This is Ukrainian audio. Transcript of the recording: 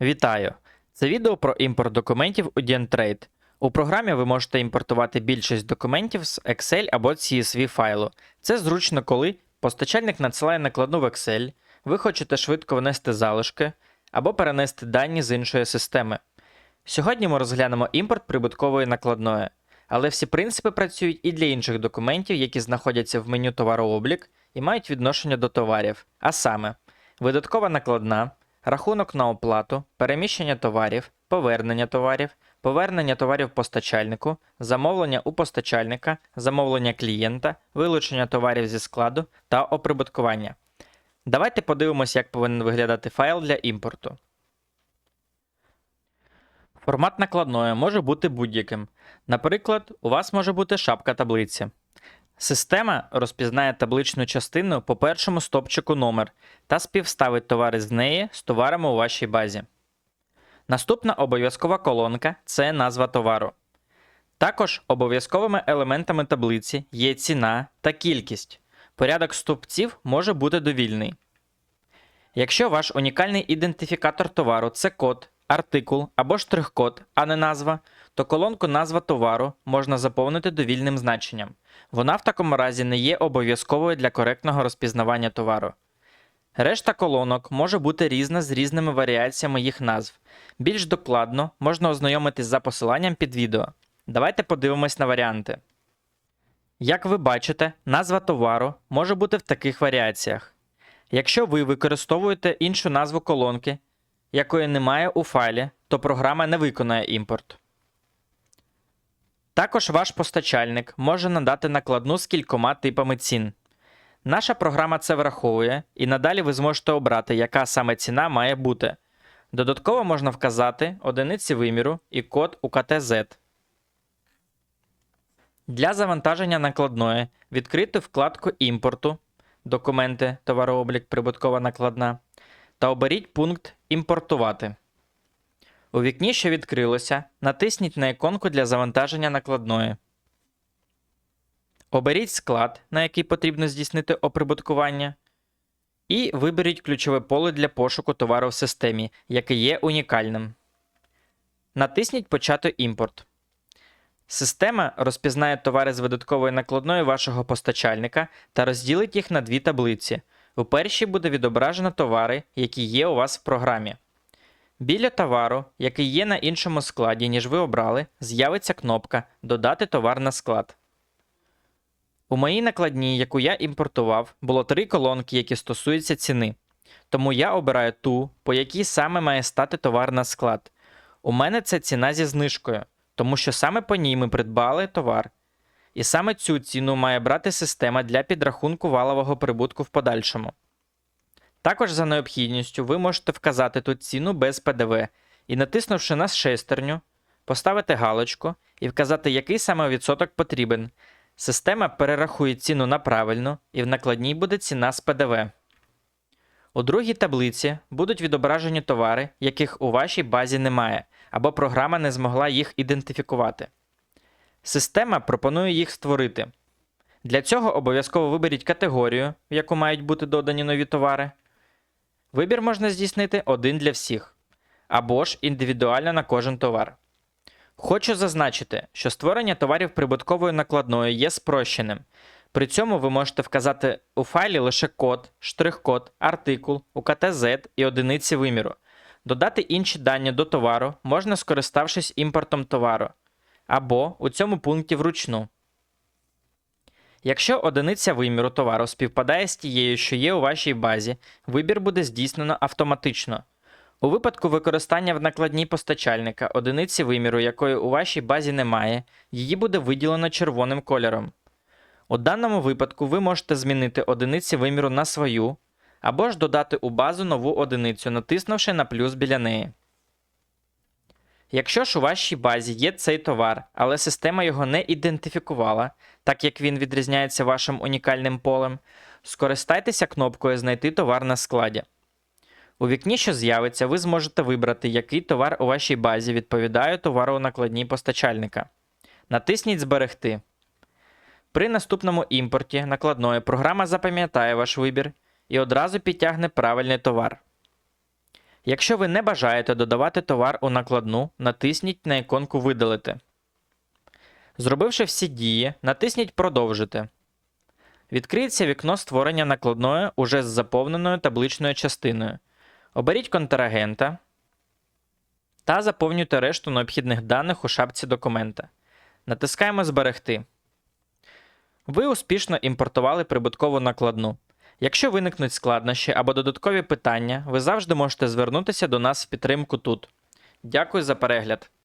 Вітаю! Це відео про імпорт документів у DNTrade. У програмі ви можете імпортувати більшість документів з Excel або CSV файлу. Це зручно, коли постачальник надсилає накладну в Excel, ви хочете швидко внести залишки або перенести дані з іншої системи. Сьогодні ми розглянемо імпорт прибуткової накладної, але всі принципи працюють і для інших документів, які знаходяться в меню товарооблік і мають відношення до товарів, а саме видаткова накладна, рахунок на оплату, переміщення товарів, повернення товарів, повернення товарів постачальнику, замовлення у постачальника, замовлення клієнта, вилучення товарів зі складу та оприбуткування. Давайте подивимося, як повинен виглядати файл для імпорту. Формат накладної може бути будь-яким. Наприклад, у вас може бути шапка таблиці. Система розпізнає табличну частину по першому стопчику номер та співставить товари з неї з товарами у вашій базі. Наступна обов'язкова колонка це назва товару. Також обов'язковими елементами таблиці є ціна та кількість. Порядок стовпців може бути довільний. Якщо ваш унікальний ідентифікатор товару це код, артикул або штрих-код, а не назва, то колонку назва товару можна заповнити довільним значенням. Вона в такому разі не є обов'язковою для коректного розпізнавання товару. Решта колонок може бути різна з різними варіаціями їх назв. Більш докладно можна ознайомитись за посиланням під відео. Давайте подивимось на варіанти. Як ви бачите, назва товару може бути в таких варіаціях. Якщо ви використовуєте іншу назву колонки, якої немає у файлі, то програма не виконає імпорт. Також ваш постачальник може надати накладну з кількома типами цін. Наша програма це враховує, і надалі ви зможете обрати, яка саме ціна має бути. Додатково можна вказати одиниці виміру і код UKTZ. Для завантаження накладної відкрити вкладку імпорту Документи, товарооблік, прибуткова накладна та оберіть пункт Імпортувати. У вікні, що відкрилося, натисніть на іконку для завантаження накладної. Оберіть склад, на який потрібно здійснити оприбуткування, і виберіть ключове поле для пошуку товару в системі, яке є унікальним. Натисніть Почати імпорт. Система розпізнає товари з видаткової накладної вашого постачальника та розділить їх на дві таблиці. У першій буде відображено товари, які є у вас в програмі. Біля товару, який є на іншому складі, ніж ви обрали, з'явиться кнопка Додати товар на склад. У моїй накладній, яку я імпортував, було три колонки, які стосуються ціни. Тому я обираю ту, по якій саме має стати товар на склад. У мене це ціна зі знижкою, тому що саме по ній ми придбали товар. І саме цю ціну має брати система для підрахунку валового прибутку в подальшому. Також за необхідністю ви можете вказати тут ціну без ПДВ і, натиснувши на шестерню, поставити галочку і вказати, який саме відсоток потрібен. Система перерахує ціну на правильну, і в накладній буде ціна з ПДВ. У другій таблиці будуть відображені товари, яких у вашій базі немає, або програма не змогла їх ідентифікувати. Система пропонує їх створити. Для цього обов'язково виберіть категорію, в яку мають бути додані нові товари. Вибір можна здійснити один для всіх, або ж індивідуально на кожен товар. Хочу зазначити, що створення товарів прибутковою накладною є спрощеним. При цьому ви можете вказати у файлі лише код, штрих-код, артикул, UKTZ і одиниці виміру. Додати інші дані до товару можна скориставшись імпортом товару, або у цьому пункті вручну. Якщо одиниця виміру товару співпадає з тією, що є у вашій базі, вибір буде здійснено автоматично. У випадку використання в накладній постачальника одиниці виміру, якої у вашій базі немає, її буде виділено червоним кольором. У даному випадку ви можете змінити одиниці виміру на свою, або ж додати у базу нову одиницю, натиснувши на плюс біля неї. Якщо ж у вашій базі є цей товар, але система його не ідентифікувала, так як він відрізняється вашим унікальним полем, скористайтеся кнопкою Знайти товар на складі. У вікні, що з'явиться, ви зможете вибрати, який товар у вашій базі відповідає товару у накладній постачальника. Натисніть Зберегти. При наступному імпорті накладної програма запам'ятає ваш вибір і одразу підтягне правильний товар. Якщо ви не бажаєте додавати товар у накладну, натисніть на іконку Видалити. Зробивши всі дії, натисніть Продовжити. Відкриється вікно створення накладної уже з заповненою табличною частиною. Оберіть контрагента та заповнюйте решту необхідних даних у шапці документа. Натискаємо Зберегти. Ви успішно імпортували прибуткову накладну. Якщо виникнуть складнощі або додаткові питання, ви завжди можете звернутися до нас в підтримку тут. Дякую за перегляд!